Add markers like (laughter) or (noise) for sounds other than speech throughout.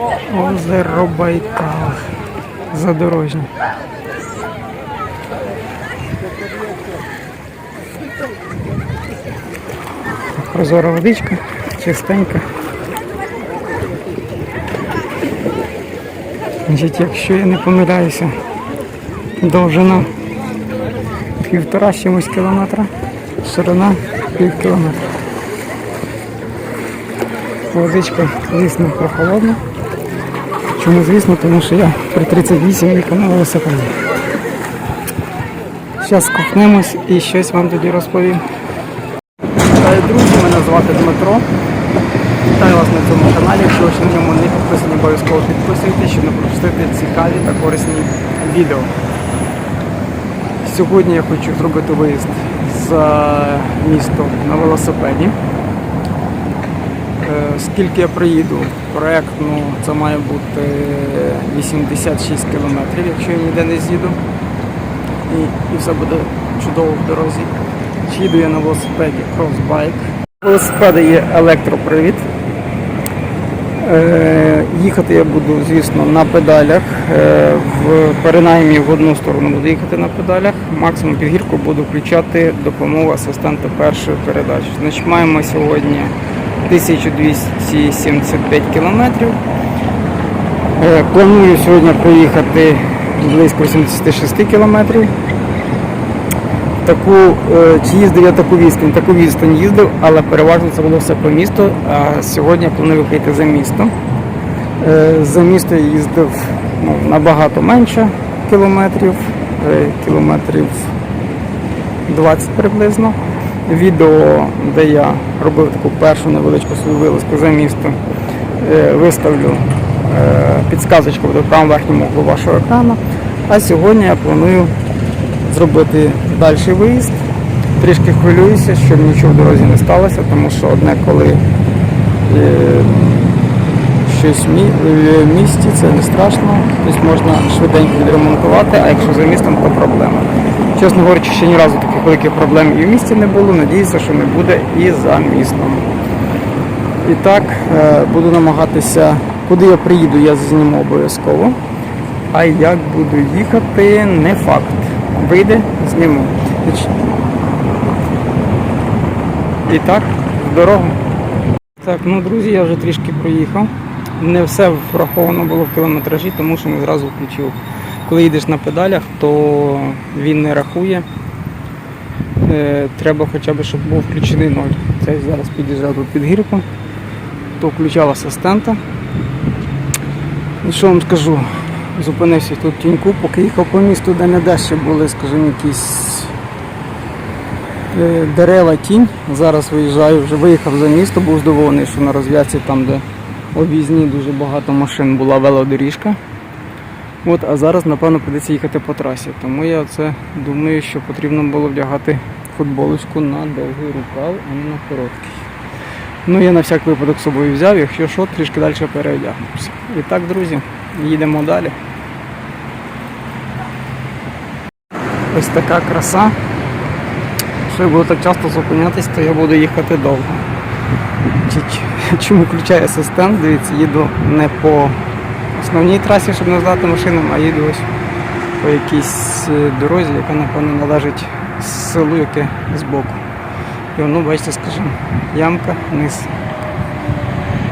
Озеро Байкал. Задорожнє. Прозора водичка, чистенька. Значить, якщо я не помиляюся, довжина півтора чимось кілометра, ширина пів кілометра. Водичка, звісно, прохолодна. Чому звісно? Тому що я при 38 їхав на велосипеді. Зараз копнемось і щось вам тоді розповім. Вітаю, друзі, мене звати Дмитро. Вітаю вас на цьому каналі. Якщо ви ще на ньому не підписані, обов'язково підписуйтесь, щоб не пропустити цікаві та корисні відео. Сьогодні я хочу зробити виїзд за місто на велосипеді. Скільки я приїду, проект, ну, це має бути 86 кілометрів, якщо я ніде не з'їду. І, і все буде чудово в дорозі. Їду я на велосипеді кросбайк. У велосипеда є електропривід. Е, їхати я буду, звісно, на педалях. Е, в перенаймі в одну сторону буду їхати на педалях. Максимум підгірку буду включати допомогу асистента першої передачі. Значить, маємо сьогодні 1275 кілометрів. Е, Планую сьогодні проїхати близько 86 кілометрів. Таку, е, чи їздив я таку відстань, таку відстань їздив, але переважно це було все по місту. А сьогодні планую виїхати за місто. Е, За місто я їздив ну, набагато менше кілометрів, кілометрів 20 приблизно. Відео, де я робив таку першу невеличку свою вилазку за місто, е, виставлю е, підсказочку в правому верхньому углу вашого екрану. А сьогодні я планую зробити далі виїзд. Трішки хвилююся, щоб нічого в дорозі не сталося, тому що одне коли е, щось в місті, це не страшно, тобто можна швиденько відремонтувати, а якщо за містом, то проблема. Чесно говорячи, ще ні разу великих проблем і в місті не було. Надіюся, що не буде і за містом. І так, е, буду намагатися, куди я приїду, я зніму обов'язково. А як буду їхати, не факт. Вийде, зніму. І так, в дорогу. Так, ну друзі, я вже трішки проїхав. Не все враховано було в кілометражі, тому що не зразу включив. Коли їдеш на педалях, то він не рахує. Е, треба хоча б, щоб був включений ноль. Це зараз під'їжджав під гірку, то включав асистента. І що вам скажу? Зупинився тут тіньку, поки їхав по місту, де не де ще були, скажімо, якісь е, дерева, тінь. Зараз виїжджаю, вже виїхав за місто, був здивований, що на розв'язці там, де об'їзні дуже багато машин була велодоріжка. От, а зараз, напевно, прийдеться їхати по трасі. Тому я це думаю, що потрібно було вдягати футболочку на довгий рукав, а не на короткий. Ну, я на всяк випадок з собою взяв, якщо що, трішки далі переодягнувся. І так, друзі, їдемо далі. Ось така краса. Якщо я буду так часто зупинятись, то я буду їхати довго. Чому включаю асистент? Дивіться, їду не по основній трасі, щоб не здати машинам, а їду ось по якійсь е, дорозі, яка, напевно, належить селу, яке збоку. І воно, бачите, скажімо, ямка вниз.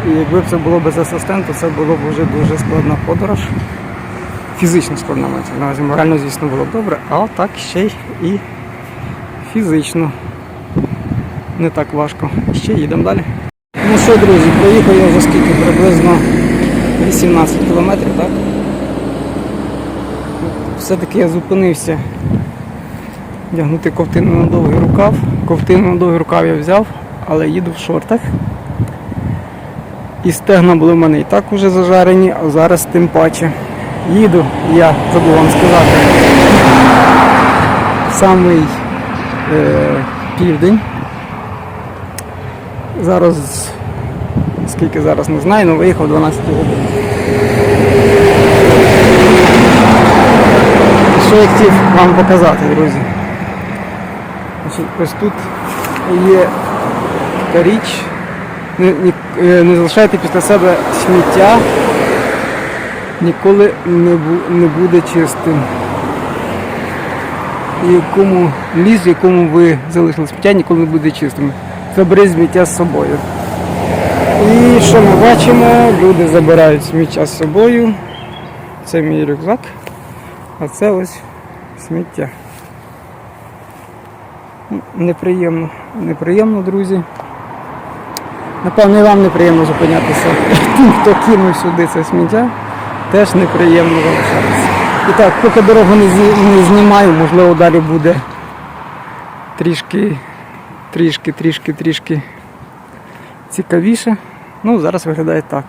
І якби це було без асистента, це було б вже дуже складна подорож. Фізично складна мається на увазі. Морально, звісно, було б добре, а так ще й і фізично не так важко. Ще їдемо далі. Ну що, друзі, проїхав я вже скільки? Приблизно 18 кілометрів, так? Все-таки я зупинився вдягнути ковтину на довгий рукав. Ковтину на довгий рукав я взяв, але їду в шортах. І стегна були в мене і так уже зажарені, а зараз тим паче. Їду, я забув вам сказати, самий е, південь. Зараз, скільки зараз не знаю, але виїхав 12 годин. Що я хотів вам показати, друзі? Ось тут є така річ. Не, не, не залишайте після себе сміття ніколи не, бу- не буде чистим. Якому ліс, в якому ви залишили сміття, ніколи не буде чистим. Заберіть сміття з собою. І що ми бачимо? Люди забирають сміття з собою. Це мій рюкзак, а це ось сміття. Неприємно. Неприємно, друзі. Напевно, і вам неприємно зупинятися. (laughs) Тим, хто кинув сюди це сміття, теж неприємно залишатися. І так, поки дорогу не, зні- не знімаю, можливо, далі буде трішки, трішки, трішки, трішки цікавіше. Ну, зараз виглядає так.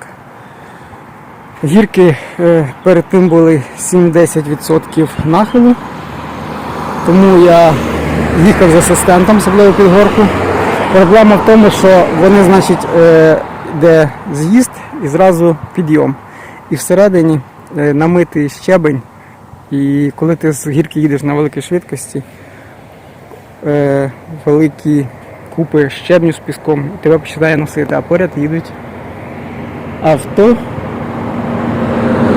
Гірки е, перед тим були 7-10% нахилу, тому я їхав з асистентом, особливо під горку. Проблема в тому, що вони, значить, е, йде з'їзд і зразу підйом. І всередині е, намитий щебень. І коли ти з гірки їдеш на великій швидкості, е, великі купи щебню з піском, тебе починає носити, а поряд їдуть авто.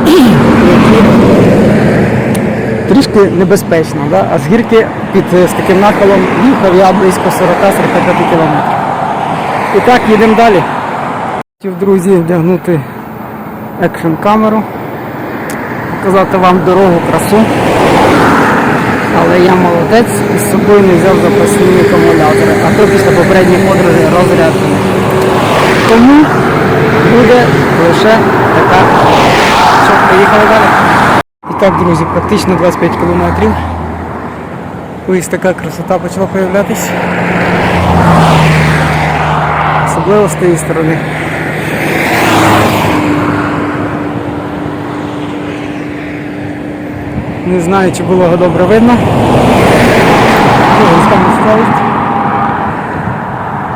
(clears throat) Трішки небезпечно, да? а з гірки під е, з таким нахилом їхав я близько 40-45 кілометрів. І так, їдемо далі. Хотів, друзі, вдягнути екшн камеру, показати вам дорогу, красу. Але я молодець і з собою не взяв запасні акумулятори, а то після попередньої подорожі розряджений. Тому буде лише така. Що, поїхали далі. Так, друзі, практично 25 кілометрів. Ось така красота почала появлятись. Особливо з тієї сторони. Не знаю, чи було його добре видно.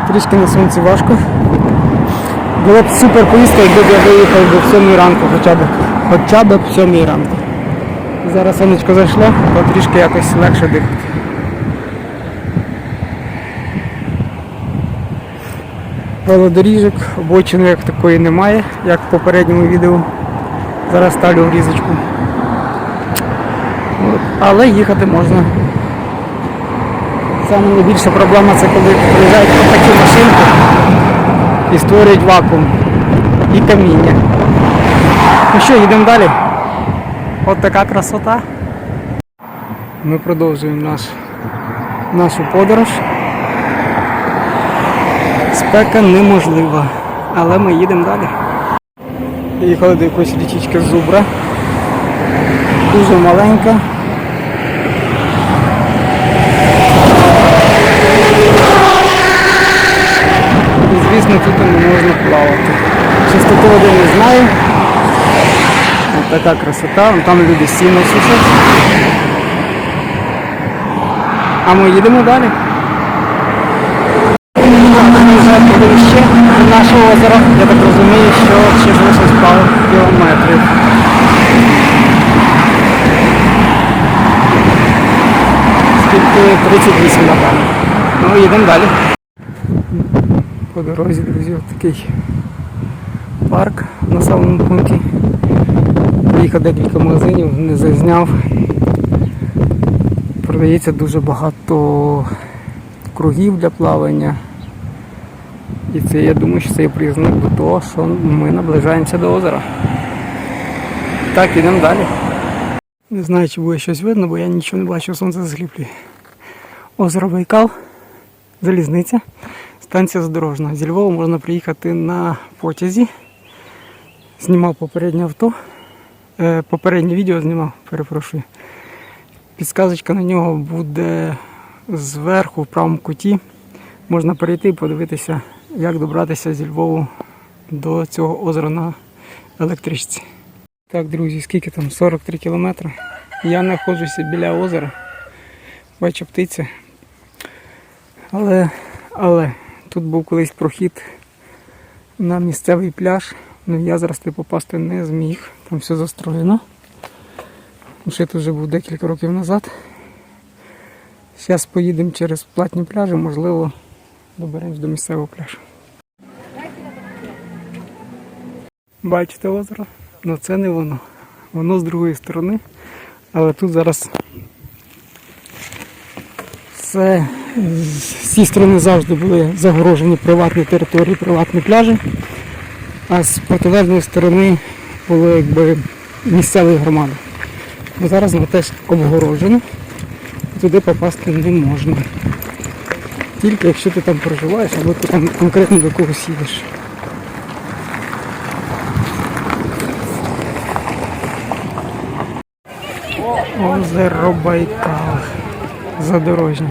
Трішки на сонці важко. Було б супер поїздка, якби я виїхав в 7 ранку хоча б. Хоча б в 7 ранку. Зараз сонечко зайшло, то трішки якось легше дихати. Велодоріжок, обочини як такої немає, як в попередньому відео. Зараз ставлю в різочку. Але їхати можна. Саме найбільша проблема це коли приїжджають такі машинки і створюють вакуум і каміння. Ну що, їдемо далі. От така красота. Ми продовжуємо наш, нашу подорож. Спека неможлива, але ми їдемо далі. Їхали до якоїсь річечки Зубра. Дуже маленька. І звісно тут не можна плавати. Чистоту води не знаю. Така красота, там люди сіно сушать. А ми їдемо далі. Ще нашого озера, я так розумію, що ще залишилось пару кілометрів. Скільки 38 напевно. Ну, їдемо далі. По дорозі, друзі, от такий парк на самому пункті. Приїхав декілька магазинів, не зазняв. Продається дуже багато кругів для плавання. І це я думаю, що це є признак до того, що ми наближаємося до озера. Так, ідемо далі. Не знаю, чи буде щось видно, бо я нічого не бачу, сонце засліплює. Озеро Байкал, залізниця, станція задорожна. Зі Львова можна приїхати на потязі. Знімав попереднє авто. Е, попереднє відео знімав, перепрошую. Підсказочка на нього буде зверху в правому куті. Можна перейти і подивитися, як добратися зі Львову до цього озера на електричці. Так, друзі, скільки там? 43 кілометри. Я знаходжуся біля озера. Бачу птиця. Але, але тут був колись прохід на місцевий пляж. Ну я зараз туди попасти не зміг. Там все застроєно. Я тут вже був декілька років назад. Зараз поїдемо через платні пляжі, можливо, доберемось до місцевого пляжу. Бачите озеро? Ну це не воно. воно з другої сторони. Але тут зараз все з цієї сторони завжди були загорожені приватні території, приватні пляжі, а з протилежної сторони було якби місцеві громади. Бо зараз воно теж обгорожено, і туди попасти не можна. Тільки якщо ти там проживаєш, або ти там конкретно до когось їдеш. Озеро Байкал. Задорожнє.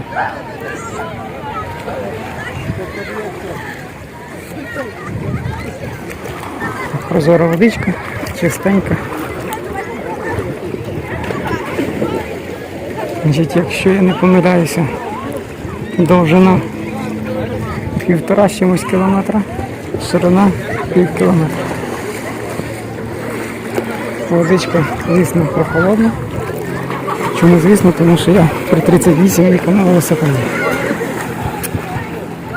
Прозора водичка, чистенька. Значить, якщо я не помиляюся, довжина півтора чимось кілометра, ширина пів кілометра. Водичка, звісно, прохолодна. Чому звісно, тому що я при 38 віку на велосипеді.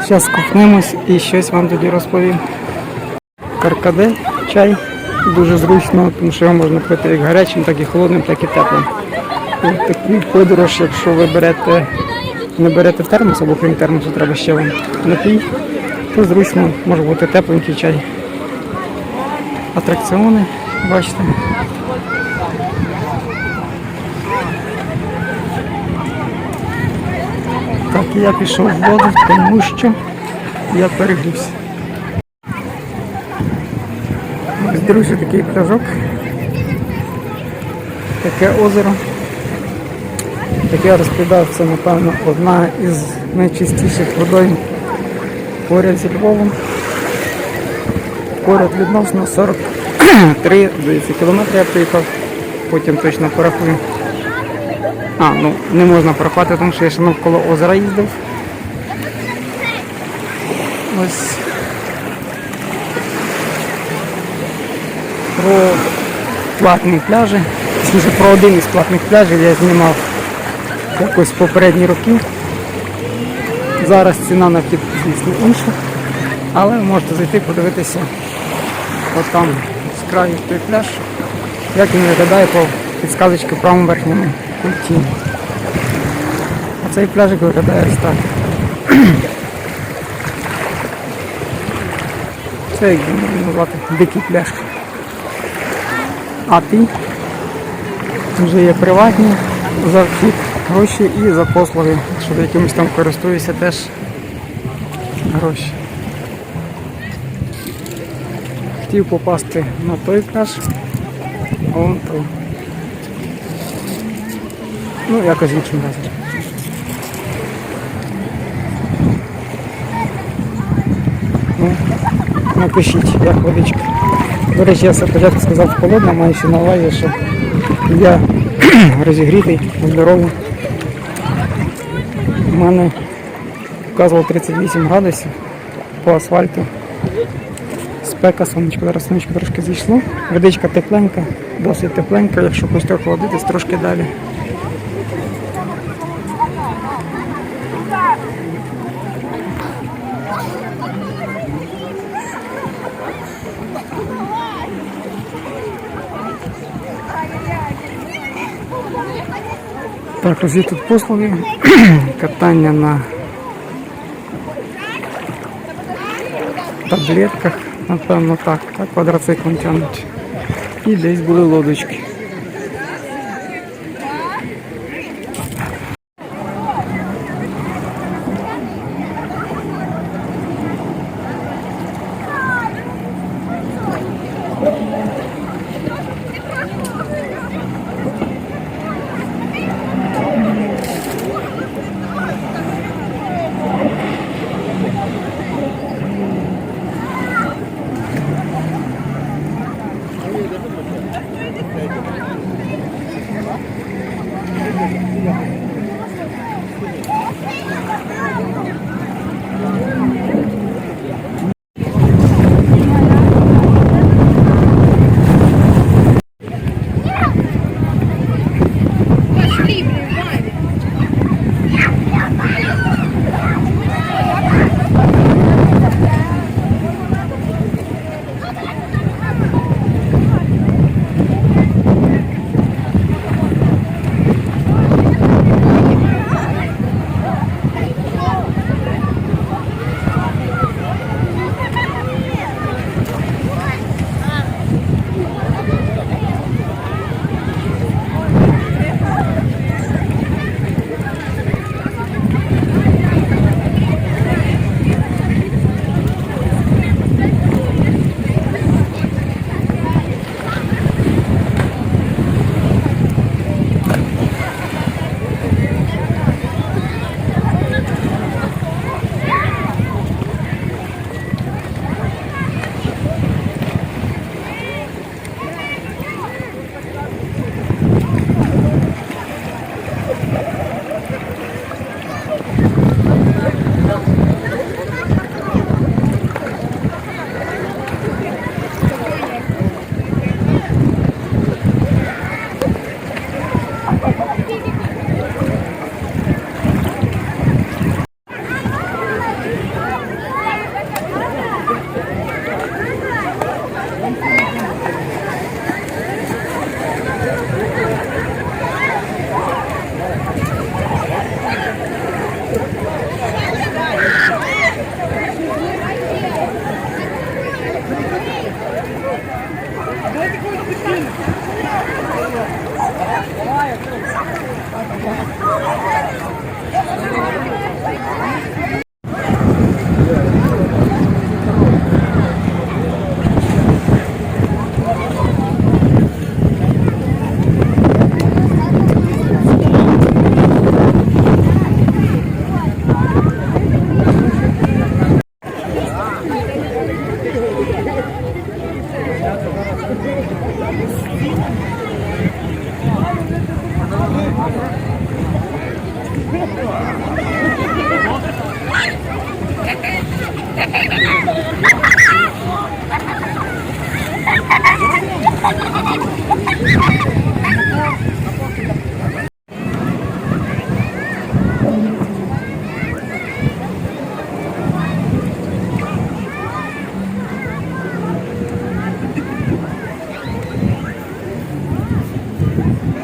Зараз купнемось і щось вам тоді розповім. Каркаде, чай. Дуже зручно, тому що його можна пити як гарячим, так і холодним, так і теплим. І таку подорож, якщо ви берете, не берете в термос або крім термосу треба ще вам напій, то зручно може бути тепленький чай. Атракціони, бачите. Так, я пішов в воду, тому що я перегрівся. Ось, друзі, такий пляжок. Таке озеро. Як я розповідав, це, напевно, одна із найчистіших водойм поряд зі Львовом. Поряд відносно 43 здається, кілометри я приїхав, потім точно порахую. А, ну не можна порахувати, тому що я ще навколо озера їздив. Ось про платні пляжі. Точніше, про один із платних пляжів я знімав якось попередні роки. Зараз ціна на вхід, звісно, інша. Але ви можете зайти подивитися от там з краю той пляж, як він виглядає по підсказочці в правому верхньому куті. А цей пляжик виглядає ось так. (clears throat) Це як назвати дикий пляж. А ти вже є приватні за вхід гроші і за послуги. Якщо ти якимось там користуєшся, теж гроші. Хотів попасти на той пляж, а вон той. Ну, якось іншим разом. Ну, напишіть, як водичка. До речі, я спочатку сказав холодно, маю ще на увазі, що я (clears throat) розігрітий, здоровий. У мене показувало 38 градусів по асфальту. Спека, сонечко, зараз сонечко трошки зійшло. Водичка тепленька, досить тепленька, якщо хочете охолодитись, трошки далі. Так, ось є тут послуги. (clears throat) Катання на таблетках, напевно так, так квадроциклом тягнуть. І десь були лодочки.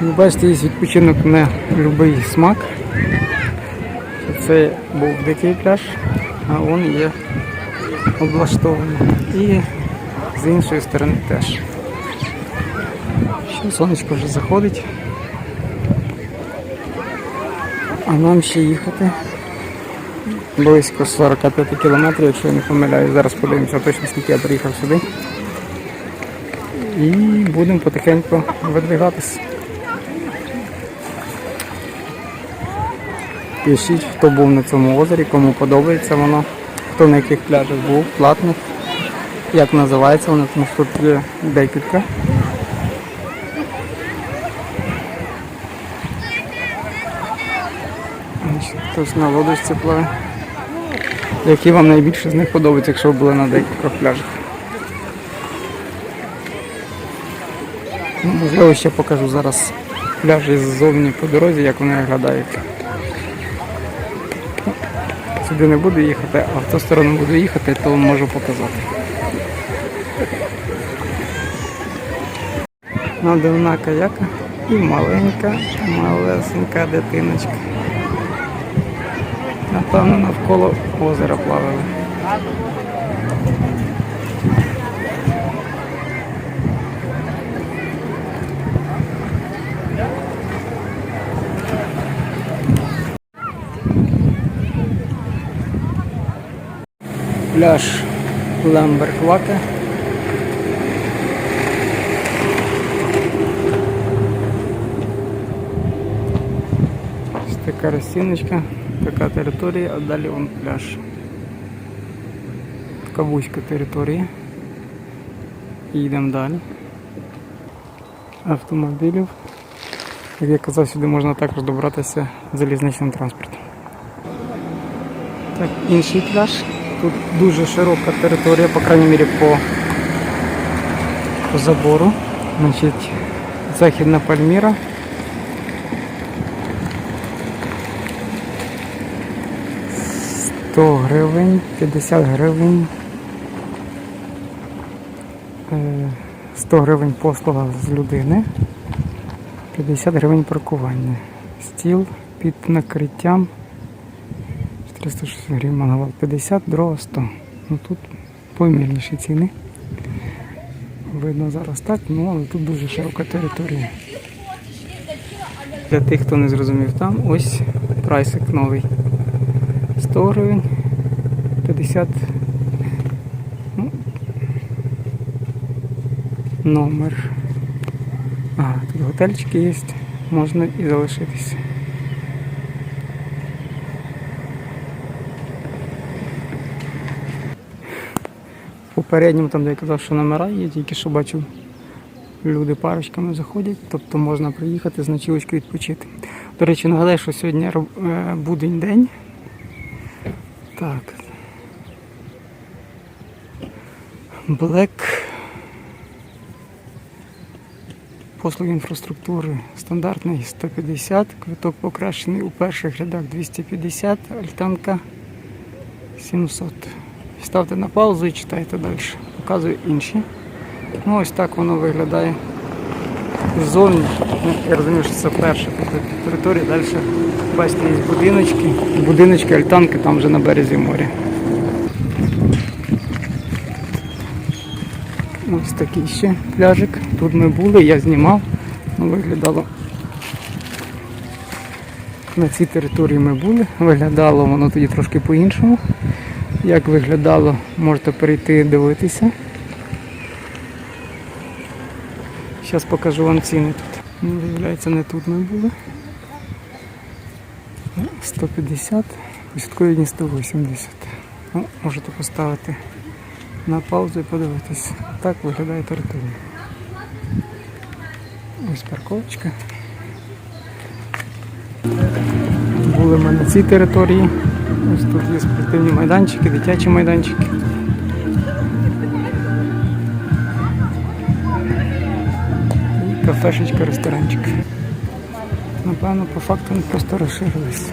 Ви бачите, є відпочинок на будь-який смак. Це був дикий пляж, а він є облаштований. І з іншої сторони теж. Що сонечко вже заходить. А нам ще їхати близько 45 кілометрів, якщо я не помиляюсь. Зараз подивимося точно скільки я приїхав сюди. І будемо потихеньку видвигатись. Пишіть, хто був на цьому озері, кому подобається воно, хто на яких пляжах був, платних, як називається воно, тому що тут є декілька. Хтось на лодочці пливе. Які вам найбільше з них подобаються, якщо ви були на декількох пляжах. Можливо, ще покажу зараз пляжі ззовні по дорозі, як вони виглядають. Сюди не буду їхати, а в ту сторону буду їхати, то можу показати. Надувна каяка і маленька, малесенька дитиночка. Напевно, навколо озера плавали. Пляж Ламберхвака. Ось така розціночка, така територія, а далі вон пляж. Така вузька територія. Їдемо далі. Автомобілів. Як я казав, сюди можна також добратися залізничним транспортом. Так, інший пляж. Тут дуже широка територія, по крайній мірі по, по забору. Значить, Західна Пальміра. Сто гривень, 50 гривень. Е, 100 гривень послуга з людини. 50 гривень паркування. Стіл під накриттям. 360 гривень мангал 50, дрова 100. Ну тут помірніші ціни. Видно зараз так, ну але тут дуже широка територія. Для тих, хто не зрозумів там, ось прайсик новий. 100 гривень, 50. Ну, номер. Ага, тут готельчики є, можна і залишитись. Попередньому там, де я казав, що номера є, тільки що бачу, люди парочками заходять, тобто можна приїхати з ночівочкою відпочити. До речі, нагадаю, що сьогодні е, будень день. Так. Black. Послуги інфраструктури стандартний 150, квиток покращений у перших рядах 250, альтанка 700. Ставте на паузу і читайте далі. Показую інші. Ну ось так воно виглядає ззовні. Ну, Я розумію, що це перша територія. Далі бачите, є будиночки. Будиночки, альтанки там вже на березі моря. Ось такий ще пляжик. Тут ми були, я знімав. Ну, виглядало. На цій території ми були. Виглядало воно тоді трошки по-іншому. Як виглядало, можете перейти дивитися. Зараз покажу вам ціни тут. Ну, виявляється, не тут ми були. 150, відсоткові 180. Ну, можете поставити на паузу і подивитись. Так виглядає територія. Ось парковочка. Були ми на цій території. Ось тут є спортивні майданчики, дитячі майданчики. І кафешечка, ресторанчик. Напевно, по факту вони просто розширились.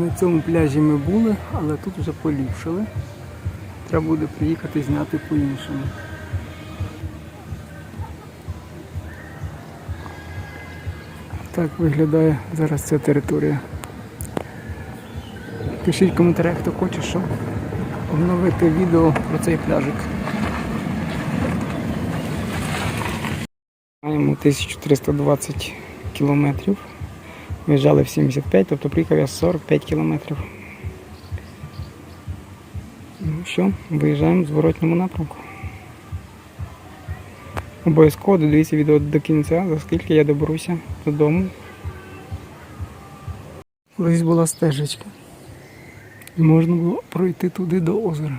На цьому пляжі ми були, але тут вже поліпшили. Треба буде приїхати зняти по-іншому. Так виглядає зараз ця територія. Пишіть в коментарях, хто хоче, щоб обновити відео про цей пляжик. Маємо 1320 кілометрів. Виїжджали в 75, тобто приїхав я 45 кілометрів. Ну що, виїжджаємо в зворотньому напрямку. Обов'язково додивіться відео до кінця, за скільки я доберуся додому. Колись була стежечка. Можна було пройти туди до озера.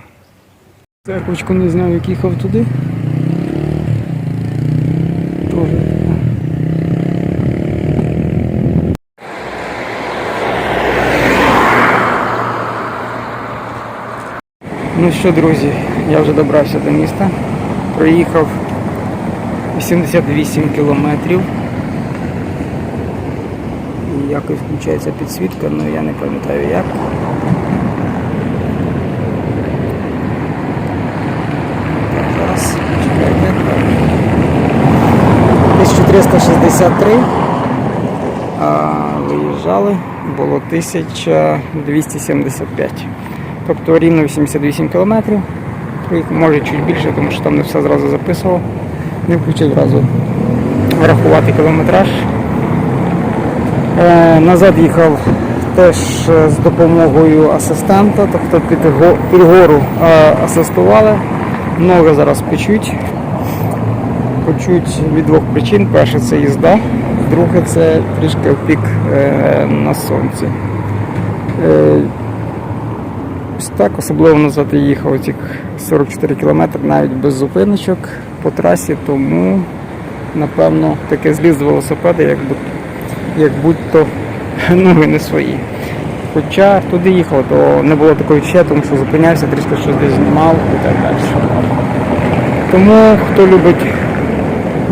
Церквочку не знав, як їхав туди. Ну що, друзі, я вже добрався до міста. Проїхав 88 кілометрів. Якось включається підсвітка, але я не пам'ятаю як. Зараз чекайте. 1363. А виїжджали, було 1275. Тобто рівно 88 кілометрів. Може чуть більше, тому що там не все зразу записував. Не включив зразу врахувати кілометраж. Е, назад їхав теж з допомогою асистента, тобто під, го- під гору е, асистували. Ноги зараз печуть. Печуть від двох причин. Перше це їзда, друге це трішки опік е, на сонці. Е, Ось так, особливо назад я їхав цих 44 кілометри навіть без зупиночок по трасі, тому напевно таке зліз з велосипеда, як, будь, як будь-то (laughs) ноги не свої. Хоча туди їхав, то не було такого відчуття, тому що зупинявся, трішки щось десь знімав і так далі. Тому хто любить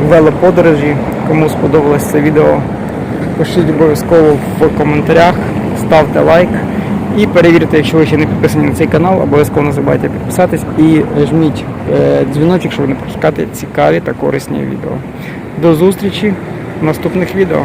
велоподорожі, кому сподобалось це відео, пишіть обов'язково в коментарях, ставте лайк і перевірте, якщо ви ще не підписані на цей канал, обов'язково не забувайте підписатись і жміть е, дзвіночок, щоб не пропускати цікаві та корисні відео. До зустрічі в наступних відео.